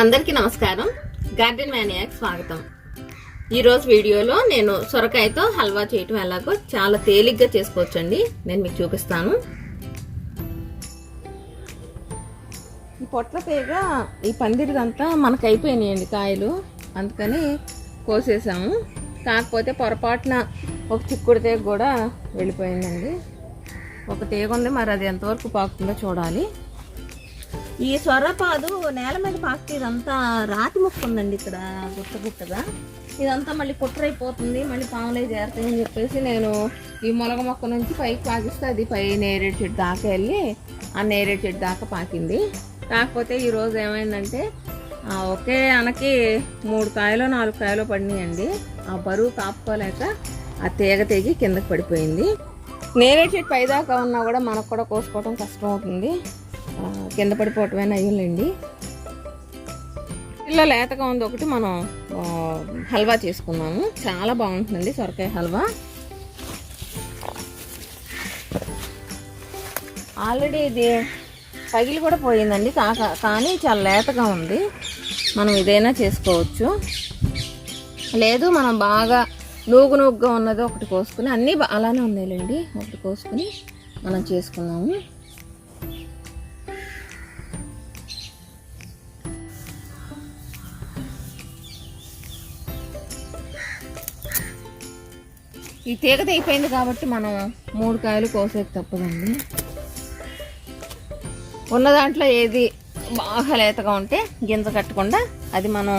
అందరికీ నమస్కారం. గార్డెన్ మ్యానియాకి స్వాగతం. ఈరోజు వీడియోలో నేను సొరకాయతో హల్వా చేయటం ఎలాగో చాలా తేలిగ్గా చేసుకోవచ్చండి. నేను మీకు చూపిస్తాను. ఈ పొట్ల తీగ ఈ పందిరిదంతా మనకు అయిపోయినాయండి కాయలు. అందుకని కోసేసాము. కాకపోతే పొరపాటున ఒక చిక్కుడు తీగ కూడా వెళ్ళిపోయిందండి. ఒక తీగ ఉంది మరి అది ఎంతవరకు పాకుతుందో చూడాలి. ఈ సొరపాదు నేల మీద పాకితే ఇదంతా రాతి ముక్క ఉందండి ఇక్కడ గుట్ట గుట్టగా. ఇదంతా మళ్ళీ కుట్రైపోతుంది మళ్ళీ పాములే చేరుతాయని చెప్పేసి నేను ఈ మొలగ మొక్క నుంచి పైకి పాకిస్తే అది పై నేరేడు చెట్టు దాకా వెళ్ళి ఆ నేరేడు చెట్టు దాకా పాకింది. కాకపోతే ఈరోజు ఏమైందంటే ఒకే అనకి మూడు కాయలు నాలుగు కాయలు పడినాయండి. ఆ బరువు కాపుకోలేక ఆ తీగ తెగి కిందకి పడిపోయింది. నేరేడు చెట్టు పైదాకా ఉన్నా కూడా మనకు కూడా కోసుకోవడం కష్టం అవుతుంది. కింద పడిపోవటమైనా అయ్యండి ఇలా లేతగా ఉంది ఒకటి మనం హల్వా చేసుకున్నాము. చాలా బాగుంటుందండి సొరకాయ హల్వా. ఆల్రెడీ ఇది పగిలి కూడా పోయిందండి కాక కానీ చాలా లేతగా ఉంది. మనం ఇదైనా చేసుకోవచ్చు. లేదు మనం బాగా నూగు నూగుగా ఉన్నది ఒకటి కోసుకుని అన్నీ అలానే ఉన్నాయిలేండి. ఒకటి కోసుకుని మనం చేసుకున్నాము. ఈ తీగ తెగిపోయింది కాబట్టి మనం మూడు కాయలు కోసేది తప్పదండి. ఉన్న దాంట్లో ఏది బాగా లేతగా ఉంటే గింజ కట్టకుండా అది మనం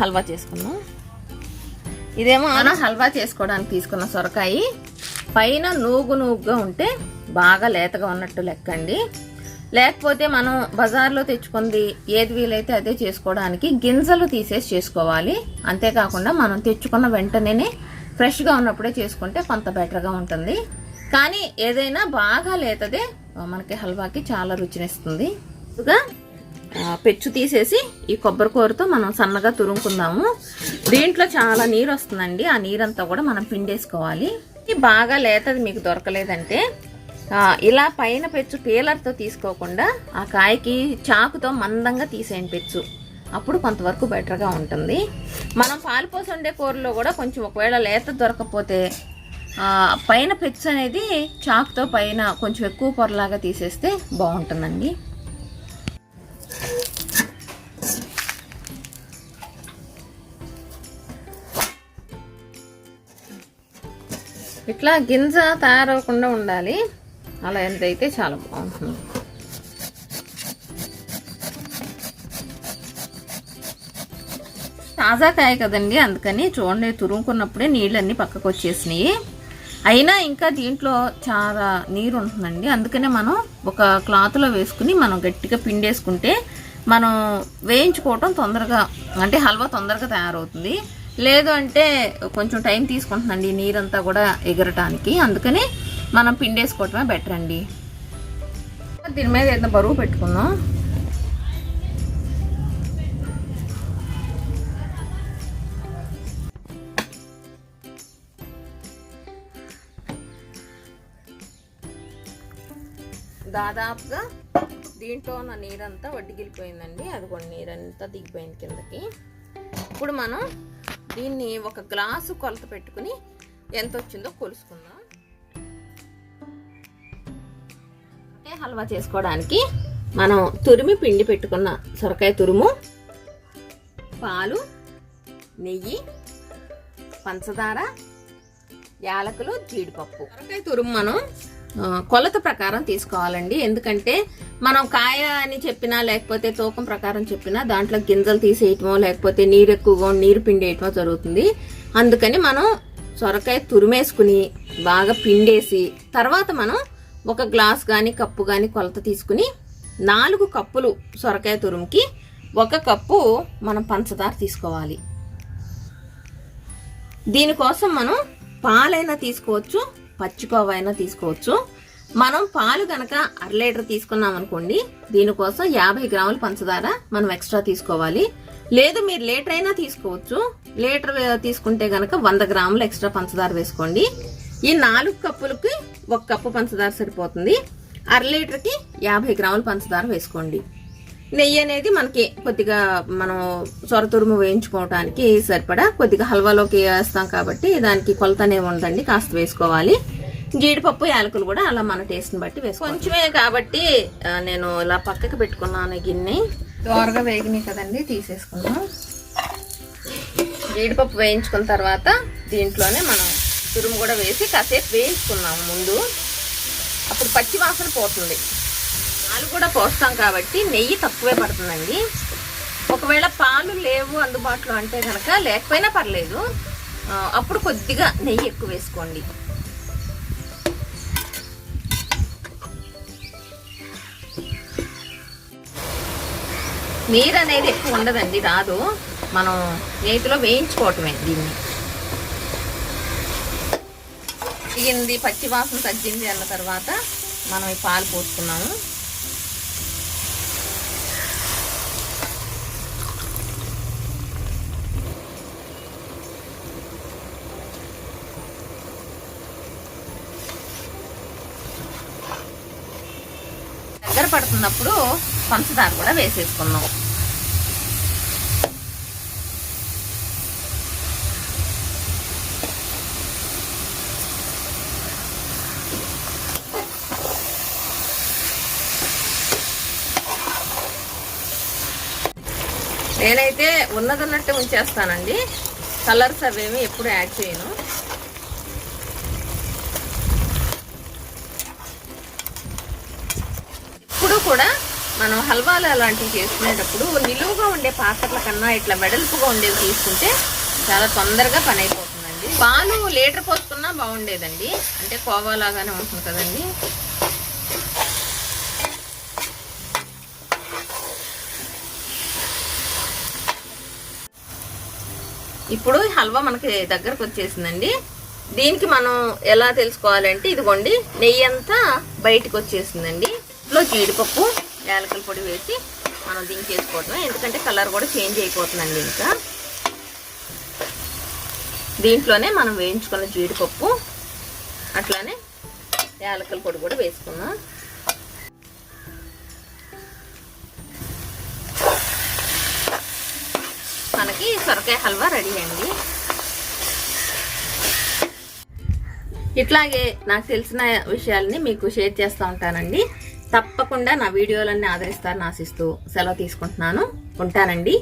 హల్వా చేసుకున్నాం ఇదేమో మనం హల్వా చేసుకోవడానికి తీసుకున్న సొరకాయ. పైన నూగు నూగుగా ఉంటే బాగా లేతగా ఉన్నట్టు లెక్కండి. లేకపోతే మనం బజార్లో తెచ్చుకుంది ఏది వీలైతే అదే చేసుకోవడానికి గింజలు తీసేసి చేసుకోవాలి. అంతేకాకుండా మనం తెచ్చుకున్న వెంటనే ఫ్రెష్గా ఉన్నప్పుడే చేసుకుంటే కొంత బెటర్గా ఉంటుంది. కానీ ఏదైనా బాగా లేతదే మనకి హల్వాకి చాలా రుచినిస్తుంది. ముందుగా పెచ్చు తీసేసి ఈ కొబ్బరికూరతో మనం సన్నగా తురుముకుందాము. దీంట్లో చాలా నీరు వస్తుందండి. ఆ నీరంతా కూడా మనం పిండేసుకోవాలి. ఇది బాగా లేతది మీకు దొరకలేదంటే ఇలా పైన పెచ్చు పీలర్తో తీసుకోకుండా ఆ కాయకి చాకుతో మందంగా తీసేయండి పెచ్చు. అప్పుడు కొంతవరకు బెటర్గా ఉంటుంది. మనం పాలుపోసి ఉండే కూరలో కూడా కొంచెం ఒకవేళ లేత దొరకపోతే పైన పెచ్చు అనేది చాకుతో పైన కొంచెం ఎక్కువ పొరలాగా తీసేస్తే బాగుంటుందండి. ఇట్లా గింజ తయారవకుండా ఉండాలి. అలా ఎంత అయితే చాలా బాగుంటుంది. తాజా కాయ కదండి అందుకని చూడండి తురుముకున్నప్పుడే నీళ్ళన్నీ పక్కకు వచ్చేసినాయి అయినా ఇంకా దీంట్లో చాలా నీరు ఉంటుందండి. అందుకనే మనం ఒక క్లాత్లో వేసుకుని మనం గట్టిగా పిండేసుకుంటే మనం వేయించుకోవటం తొందరగా అంటే హల్వా తొందరగా తయారవుతుంది. లేదు అంటే కొంచెం టైం తీసుకుంటుందండి నీరంతా కూడా ఎగరటానికి. అందుకని మనం పిండేసుకోవటమే బెటర్ అండి. దీని మీద ఏదైనా బరువు పెట్టుకుందాం. దాదాపుగా దీంట్లో ఉన్న నీరంతా వడ్డిగిలిపోయిందండి. అది కొన్ని నీరంతా దిగిపోయింది కిందకి. ఇప్పుడు మనం దీన్ని ఒక గ్లాసు కొలత పెట్టుకుని ఎంత వచ్చిందో కొలుసుకుందాం. హల్వా చేసుకోవడానికి మనం తురిమి పిండి పెట్టుకున్న సొరకాయ తురుము పాలు నెయ్యి పంచదార యాలకులు జీడిపప్పు. సొరకాయ తురుము మనం కొలత ప్రకారం తీసుకోవాలండి. ఎందుకంటే మనం కాయ అని చెప్పినా లేకపోతే తూకం ప్రకారం చెప్పినా దాంట్లో గింజలు తీసేయటమో లేకపోతే నీరు ఎక్కువగా నీరు పిండేయటమో జరుగుతుంది. అందుకని మనం సొరకాయ తురిమేసుకుని బాగా పిండేసి తర్వాత మనం ఒక గ్లాస్ కానీ కప్పు కానీ కొలత తీసుకుని నాలుగు కప్పులు సొరకాయ తురుముకి ఒక కప్పు మనం పంచదార తీసుకోవాలి. దీనికోసం మనం పాలైనా తీసుకోవచ్చు పచ్చికోవైనా తీసుకోవచ్చు. మనం పాలు కనుక అర లీటర్ తీసుకున్నాం అనుకోండి దీనికోసం యాభై గ్రాముల పంచదార మనం ఎక్స్ట్రా తీసుకోవాలి. లేదు మీరు లీటర్ అయినా తీసుకోవచ్చు. లీటర్ తీసుకుంటే కనుక వంద గ్రాములు ఎక్స్ట్రా పంచదార వేసుకోండి. ఈ నాలుగు కప్పులకి ఒక కప్పు పంచదార సరిపోతుంది. అర లీటర్కి యాభై గ్రాముల పంచదార వేసుకోండి. నెయ్యి అనేది మనకి కొద్దిగా మనం సొర తురుము వేయించుకోవడానికి సరిపడా కొద్దిగా హల్వాలోకి వేస్తాం కాబట్టి దానికి కొలతనే ఉందండి కాస్త వేసుకోవాలి. జీడిపప్పు యాలకులు కూడా అలా మన టేస్ట్ని బట్టి వేసుకో కొంచెమే కాబట్టి నేను ఇలా పక్కకి పెట్టుకున్నాను గిన్నె. దోరగా వేగినాయి కదండి తీసేసుకున్నాం జీడిపప్పు వేయించుకున్న తర్వాత దీంట్లోనే మనం తురుము కూడా వేసి కాసేపు వేయించుకున్నాము ముందు. అప్పుడు పచ్చి వాసన పోతుంది. పాలు కూడా పోస్తాం కాబట్టి నెయ్యి తక్కువే పడుతుందండి. ఒకవేళ పాలు లేవు అందుబాటులో అంటే కనుక లేకపోయినా పర్లేదు. అప్పుడు కొద్దిగా నెయ్యి ఎక్కువ వేసుకోండి. నీరు అనేది ఎక్కువ ఉండదండి రాదు. మనం నేతిలో వేయించుకోవటమే దీన్ని. దిగింది పచ్చి వాసన తగ్గింది అన్న తర్వాత మనం ఈ పాలు పోసుకున్నాము. దగ్గర పడుతున్నప్పుడు పంచదార కూడా వేసేసుకున్నాం నేనైతే ఉన్నదన్నట్టు ఉంచేస్తానండి. కలర్స్ అవేమి ఎప్పుడు యాడ్ చేయను. ఇప్పుడు కూడా మనం హల్వాలు అలాంటివి చేసుకునేటప్పుడు నిలువుగా ఉండే పాత్రల కన్నా ఇట్లా వెడల్పుగా ఉండేవి తీసుకుంటే చాలా తొందరగా పని అయిపోతుందండి పాలు లీటర్ పోసుకున్నా బాగుండేదండి. అంటే కోవా లాగానే ఉంటుంది కదండి. ఇప్పుడు హల్వా మనకి దగ్గరకు వచ్చేసిందండి. దీనికి మనం ఎలా తెలుసుకోవాలంటే ఇదిగోండి నెయ్యి అంతా బయటకు వచ్చేసిందండి. ఇంట్లో జీడిపప్పు యాలకల పొడి వేసి మనం దించేసుకోవటం ఎందుకంటే కలర్ కూడా చేంజ్ అయిపోతుందండి ఇంకా. దీంట్లోనే మనం వేయించుకున్న జీడిపప్పు అట్లానే యాలకల పొడి కూడా వేసుకున్నాం మనకి సొరకాయ హల్వా రెడీ అండి. ఇట్లాగే నాకు తెలిసిన విషయాల్ని మీకు షేర్ చేస్తూ ఉంటానండి. తప్పకుండా నా వీడియోలన్నీ ఆదరిస్తారని ఆశిస్తూ సెలవు తీసుకుంటున్నాను. ఉంటానండి.